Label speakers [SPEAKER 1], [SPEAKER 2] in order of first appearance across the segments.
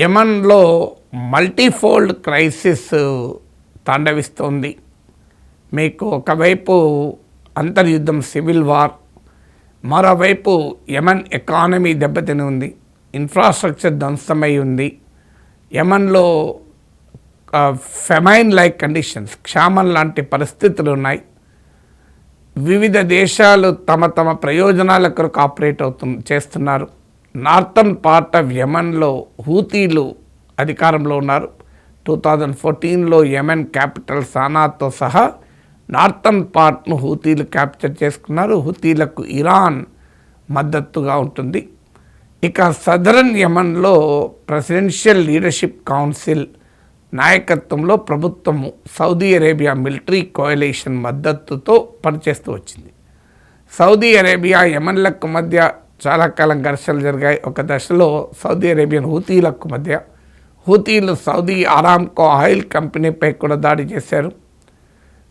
[SPEAKER 1] యమన్లో multifold crisis తాండవిస్తోంది. మీకు ఒకవైపు అంతర్యుద్ధం civil war మరోవైపు యమన్ ఎకానమీ దెబ్బతిని ఉంది ఇన్ఫ్రాస్ట్రక్చర్ ధ్వంసమై ఉంది. యమన్లో ఫెమైన్ లైక్ కండిషన్స్ క్షామం లాంటి పరిస్థితులు ఉన్నాయి. వివిధ దేశాలు తమ తమ ప్రయోజనాల కొరకు ఆపరేట్ అవుతు చేస్తున్నారు. నార్థన్ పార్ట్ ఆఫ్ యమన్లో హూతీలు అధికారంలో ఉన్నారు. టూ థౌజండ్ ఫోర్టీన్లో యమన్ క్యాపిటల్ సానాతో సహా నార్థన్ పార్ట్ను హూతీలు క్యాప్చర్ చేసుకున్నారు. హూతీలకు ఇరాన్ మద్దతుగా ఉంటుంది. ఇక సదరన్ యమన్లో ప్రెసిడెన్షియల్ లీడర్షిప్ కౌన్సిల్ నాయకత్వంలో ప్రభుత్వము సౌదీ అరేబియా మిలిటరీ కోయలేషన్ మద్దతుతో పనిచేస్తూ వచ్చింది. సౌదీ అరేబియా యమన్లకు మధ్య చాలా కాలం ఘర్షణలు జరిగాయి. ఒక దశలో సౌదీ అరేబియన్ హూతీలకు మధ్య హూతీలు సౌదీ ఆరామ్కో ఆయిల్ కంపెనీపై కూడా దాడి చేశారు.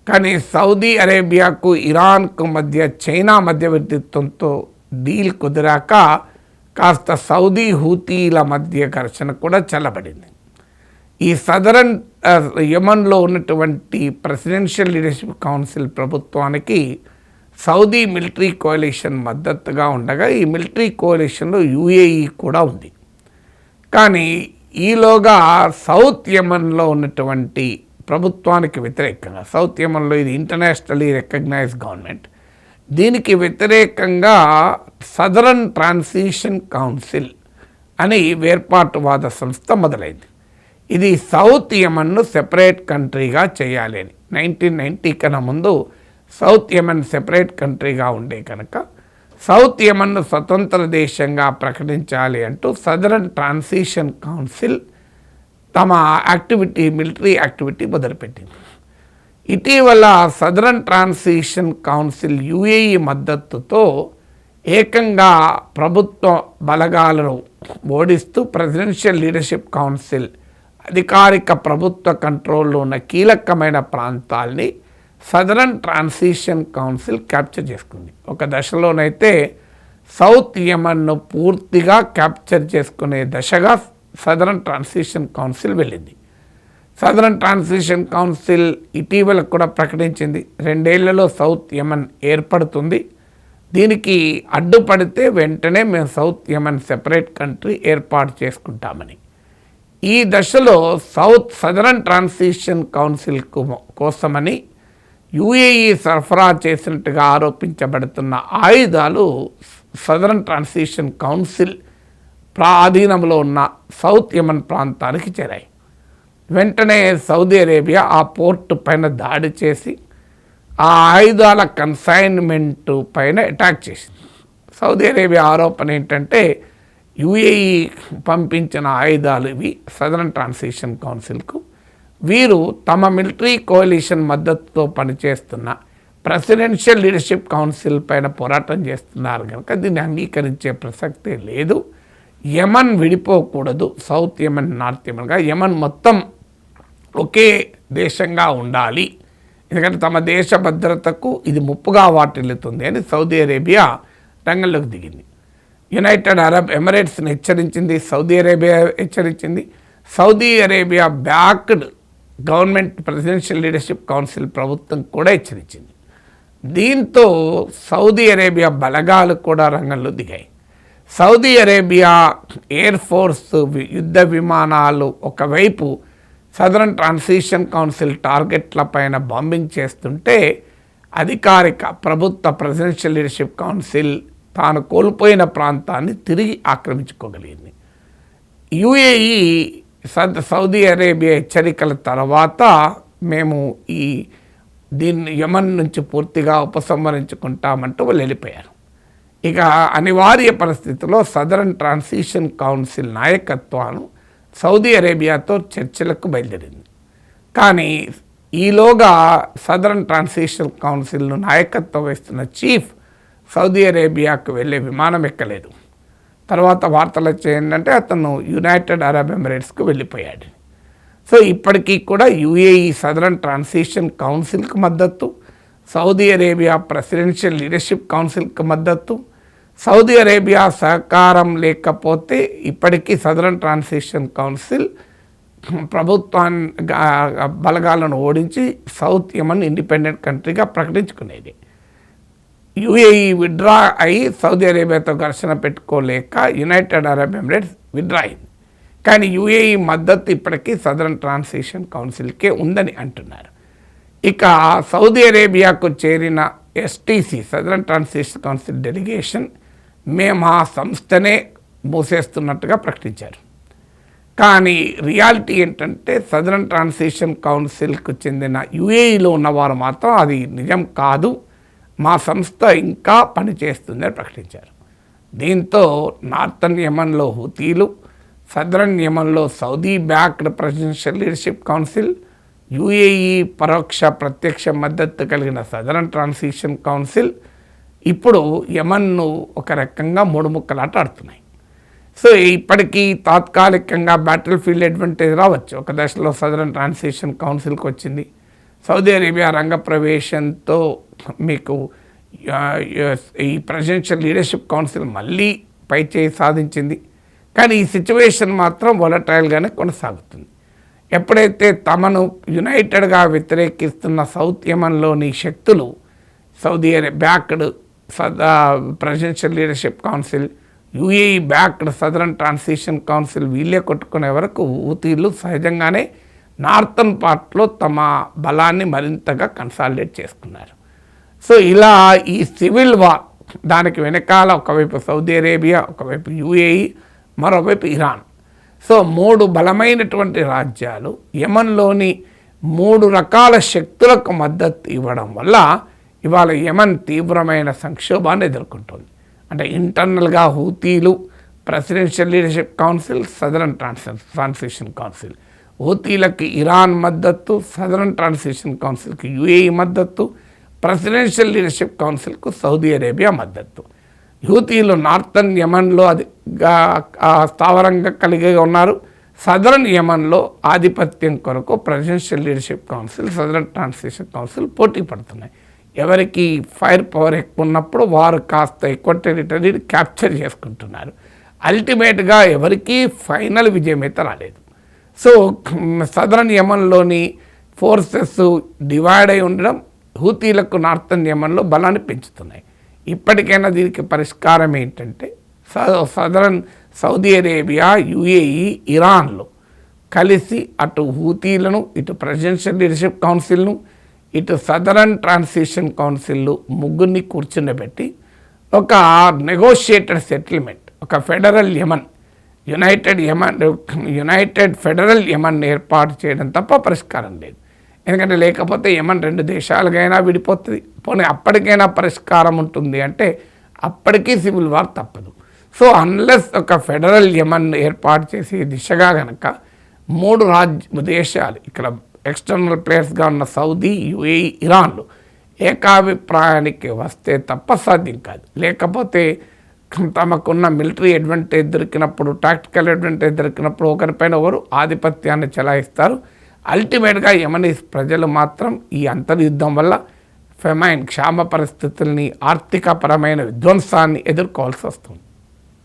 [SPEAKER 1] కానీ సౌదీ అరేబియాకు ఇరాన్కు మధ్య చైనా మధ్యవర్తిత్వంతో డీల్ కుదిరాక కాస్త సౌదీ హూతీల మధ్య ఘర్షణ కూడా చల్లబడింది. ఈ సదరన్ యమన్లో ఉన్నటువంటి ప్రెసిడెన్షియల్ లీడర్షిప్ కౌన్సిల్ ప్రభుత్వానికి సౌదీ మిలిటరీ కోalition మద్దతుగా ఉండగా ఈ మిలిటరీ కోalitionలో యుఏఈ కూడా ఉంది. కానీ ఈలోగా సౌత్ యమన్లో ఉన్నటువంటి ప్రభుత్వానికి వ్యతిరేకంగా సౌత్ యమన్లో ఇది ఇంటర్నేషనలీ రికగ్నైజ్ గవర్నమెంట్ దీనికి వ్యతిరేకంగా సదరన్ ట్రాన్సిషన్ కౌన్సిల్ అని వేర్పాటువాద సంస్థ మొదలైంది. ఇది సౌత్ యమన్ను సెపరేట్ కంట్రీగా చేయాలి అని. నైన్టీన్ నైంటీ కన్నా ముందు సౌత్ యమన్ సెపరేట్ కంట్రీగా ఉండే కనుక సౌత్ యమన్ను స్వతంత్ర దేశంగా ప్రకటించాలి అంటూ సదరన్ ట్రాన్సిషన్ కౌన్సిల్ తమ యాక్టివిటీ మిలిటరీ యాక్టివిటీ మొదలుపెట్టింది. ఇటీవల సదరన్ ట్రాన్సిషన్ కౌన్సిల్ యుఏఈ మద్దతుతో ఏకంగా ప్రభుత్వ బలగాలను ఓడిస్తూ ప్రెసిడెన్షియల్ లీడర్షిప్ కౌన్సిల్ అధికారిక ప్రభుత్వ కంట్రోల్లో ఉన్న కీలకమైన ప్రాంతాల్ని సదరన్ ట్రాన్సిషన్ కౌన్సిల్ క్యాప్చర్ చేసుకుంది. ఒక దశలోనైతే సౌత్ యమన్ను పూర్తిగా క్యాప్చర్ చేసుకునే దశగా సదరన్ ట్రాన్సిషన్ కౌన్సిల్ వెళ్ళింది. సదరన్ ట్రాన్సిషన్ కౌన్సిల్ ఇటీవల కూడా ప్రకటించింది. రెండేళ్ళలో సౌత్ యమన్ ఏర్పడుతుంది. దీనికి అడ్డుపడితే వెంటనే మేము సౌత్ యమన్ సెపరేట్ కంట్రీ ఏర్పాటు చేసుకుంటామని. ఈ దశలో సౌత్ సదరన్ ట్రాన్సిషన్ కౌన్సిల్ కు- కోసమని యుఏఈ సరఫరా చేసినట్టుగా ఆరోపించబడుతున్న ఆయుధాలు సదరన్ ట్రాన్సిషన్ కౌన్సిల్ ప్రాధీనంలో ఉన్న సౌత్ యమన్ ప్రాంతానికి చేరాయి. వెంటనే సౌదీ అరేబియా ఆ పోర్టు పైన దాడి చేసి ఆ ఆయుధాల కన్సైన్మెంట్ పైన అటాక్ చేసింది. సౌదీ అరేబియా ఆరోపణ ఏంటంటే యుఏఈ పంపించిన ఆయుధాలు ఇవి సదరన్ ట్రాన్సిషన్ కౌన్సిల్కు వీరు తమ మిలిటరీ కోalition మద్దతుతో పనిచేస్తున్న ప్రెసిడెన్షియల్ లీడర్షిప్ కౌన్సిల్ పైన పోరాటం చేస్తున్నారు కనుక దీన్ని అంగీకరించే ప్రసక్తే లేదు. యమన్ విడిపోకూడదు సౌత్ యమన్ నార్త్ యమన్గా యమన్ మొత్తం ఒకే దేశంగా ఉండాలి. ఎందుకంటే తమ దేశ భద్రతకు ఇది ముప్పుగా వాటిల్లుతుంది అని సౌదీ అరేబియా రంగంలోకి దిగింది. యునైటెడ్ అరబ్ ఎమిరేట్స్ని హెచ్చరించింది సౌదీ అరేబియా హెచ్చరించింది. Saudi Arabia backed government presidential leadership council ప్రభుత్వం కూడా హెచ్చరించింది. దీంతో సౌదీ అరేబియా బలగాలు కూడా రంగంలో దిగాయి. సౌదీ అరేబియా ఎయిర్ ఫోర్స్ యుద్ధ విమానాలు ఒకవైపు సదరన్ ట్రాన్సిషన్ కౌన్సిల్ టార్గెట్ల పైన బాంబింగ్ చేస్తుంటే అధికారిక ప్రభుత్వ ప్రెసిడెన్షియల్ లీడర్షిప్ కౌన్సిల్ తాను కోల్పోయిన ప్రాంతాన్ని తిరిగి ఆక్రమించుకోగలిగింది. యుఏఈ సద్ సౌదీ అరేబియా హెచ్చరికల తర్వాత మేము ఈ దీన్ని యమన్ నుంచి పూర్తిగా ఉపసంహరించుకుంటామంటూ వాళ్ళు వెళ్ళిపోయారు. ఇక అనివార్య పరిస్థితుల్లో సదరన్ ట్రాన్సిషన్ కౌన్సిల్ నాయకత్వాన్ని సౌదీ అరేబియాతో చర్చలకు బయలుదేరింది. కానీ ఈలోగా సదరన్ ట్రాన్సిషన్ కౌన్సిల్ను నాయకత్వం వేస్తున్న చీఫ్ సౌదీ అరేబియాకు వెళ్ళే విమానం ఎక్కలేదు. తర్వాత వార్తలు వచ్చేంటంటే అతను యునైటెడ్ అరబ్ ఎమిరేట్స్కు వెళ్ళిపోయాడు. సో ఇప్పటికీ కూడా యుఏఈ సదరన్ ట్రాన్సిషన్ కౌన్సిల్కి మద్దతు సౌదీ అరేబియా ప్రెసిడెన్షియల్ లీడర్షిప్ కౌన్సిల్కి మద్దతు సౌదీ అరేబియా సహకారం లేకపోతే ఇప్పటికీ సదరన్ ట్రాన్సిషన్ కౌన్సిల్ ప్రభుత్వాన్ని బలగాలను ఓడించి సౌత్ యమన్ ఇండిపెండెంట్ కంట్రీగా ప్రకటించుకునేది. యుఏఈ విత్డ్రా అయి సౌదీ అరేబియాతో ఘర్షణ పెట్టుకోలేక యునైటెడ్ అరబ్ ఎమిరేట్స్ విడ్రా అయింది. కానీ యుఏఈ మద్దతు ఇప్పటికీ సదరన్ ట్రాన్సిషన్ కౌన్సిల్కే ఉందని అంటున్నారు. ఇక సౌదీ అరేబియాకు చేరిన STC southern transition council delegation మేము ఆ సంస్థనే మూసేస్తున్నట్టుగా ప్రకటించారు. కానీ రియాలిటీ ఏంటంటే సదరన్ ట్రాన్సిషన్ కౌన్సిల్కు చెందిన యుఏఈలో ఉన్నవారు మాత్రం అది నిజం కాదు. మా సంస్థ ఇంకా పనిచేస్తుందని ప్రకటించారు. దీంతో నార్థన్ యమన్లో హుతీలు southern యమన్లో Saudi backed presidential leadership council UAE పరోక్ష ప్రత్యక్ష మద్దతు కలిగిన సదరన్ ట్రాన్సిషన్ కౌన్సిల్ ఇప్పుడు యమన్ను ఒక రకంగా మూడు ముక్కలాట ఆడుతున్నాయి. సో ఇప్పటికీ తాత్కాలికంగా బ్యాటిల్ ఫీల్డ్ అడ్వాంటేజ్ రావచ్చు. ఒక దశలో సదరన్ ట్రాన్సిషన్ కౌన్సిల్కి వచ్చింది సౌదీ అరేబియా రంగ ప్రవేశంతో మీకు ఈ ప్రెసిడెన్షియల్ లీడర్షిప్ కౌన్సిల్ మళ్ళీ పైచేయి సాధించింది. కానీ ఈ సిచ్యువేషన్ మాత్రం వొలటైల్గానే కొనసాగుతుంది. ఎప్పుడైతే తమను యునైటెడ్గా వ్యతిరేకిస్తున్న సౌత్ యమన్లోని శక్తులు సౌదీ అరే బ్యాక్డ్ సదా presidential leadership council UAE backed southern transition council వీళ్ళే కొట్టుకునే వరకు ఊతీలు సహజంగానే నార్థన్ పార్ట్లో తమ బలాన్ని మరింతగా కన్సాలిడేట్ చేసుకున్నారు. సో ఇలా ఈ సివిల్ వార్ దానికి వెనకాల ఒకవైపు సౌదీ అరేబియా ఒకవైపు యుఏఈ మరోవైపు ఇరాన్. సో మూడు బలమైనటువంటి రాజ్యాలు యమన్లోని మూడు రకాల శక్తులకు మద్దతు ఇవ్వడం వల్ల ఇవాళ యమన్ తీవ్రమైన సంక్షోభాన్ని ఎదుర్కొంటుంది. అంటే ఇంటర్నల్గా హూతీలు presidential leadership council southern trans transition council. హూతీలకి Iran మద్దతు సదరన్ ట్రాన్సిషన్ కౌన్సిల్కి యుఏఈ మద్దతు ప్రెసిడెన్షియల్ లీడర్షిప్ కౌన్సిల్కు సౌదీ అరేబియా మద్దతు. హూతీలు నార్థన్ యమన్లో అది స్థావరంగా కలిగి ఉన్నారు. సదరన్ యమన్లో ఆధిపత్యం కొరకు presidential leadership council southern transition council పోటీ పడుతున్నాయి. ఎవరికి ఫైర్ పవర్ ఎక్కువ ఉన్నప్పుడు వారు కాస్త ఎక్కువ టెరిటరీని క్యాప్చర్ చేసుకుంటున్నారు. అల్టిమేట్గా ఎవరికీ ఫైనల్ విజయం అయితే రాలేదు. సో సదరన్ యమన్లోని ఫోర్సెస్ డివైడ్ అయి ఉండడం హూతీలకు నార్థన్ యమన్లో బలాన్ని పెంచుతున్నాయి. ఇప్పటికైనా దీనికి పరిష్కారం ఏంటంటే సదరన్ సౌదీ అరేబియా యుఏఈ ఇరాన్లు కలిసి అటు హూతీలను ఇటు ప్రెసిడెన్షియల్ లీడర్షిప్ కౌన్సిల్ను ఇటు సదరన్ ట్రాన్సిషన్ కౌన్సిల్ ముగ్గురిని కూర్చుండబెట్టి ఒక నెగోషియేటెడ్ సెటిల్మెంట్ ఒక federal Yemen united Yemen united federal Yemen ఏర్పాటు చేయడం తప్ప పరిష్కారం లేదు. ఎందుకంటే లేకపోతే యమన్ రెండు దేశాలకైనా విడిపోతుంది. పోనీ అప్పటికైనా పరిష్కారం ఉంటుంది అంటే అప్పటికీ సివిల్ వార్ తప్పదు. సో అన్లెస్ ఒక ఫెడరల్ యమన్ ఏర్పాటు చేసే దిశగా కనుక మూడు రాజ్య దేశాలు ఇక్కడ ఎక్స్టర్నల్ ప్లేయర్స్గా ఉన్న సౌదీ యుఏఈ ఇరాన్లు ఏకాభిప్రాయానికి వస్తే తప్ప సాధ్యం కాదు. లేకపోతే తమకున్న మిలిటరీ అడ్వాంటేజ్ దొరికినప్పుడు టాక్టికల్ అడ్వాంటేజ్ దొరికినప్పుడు ఒకరిపైన ఒకరు ఆధిపత్యాన్ని చెలాయిస్తారు. అల్టిమేట్గా యమనీస్ ప్రజలు మాత్రం ఈ అంతర్యుద్ధం వల్ల ఫెమైన్ క్షామ పరిస్థితుల్ని ఆర్థికపరమైన విధ్వంసాన్ని ఎదుర్కోవాల్సి వస్తుంది.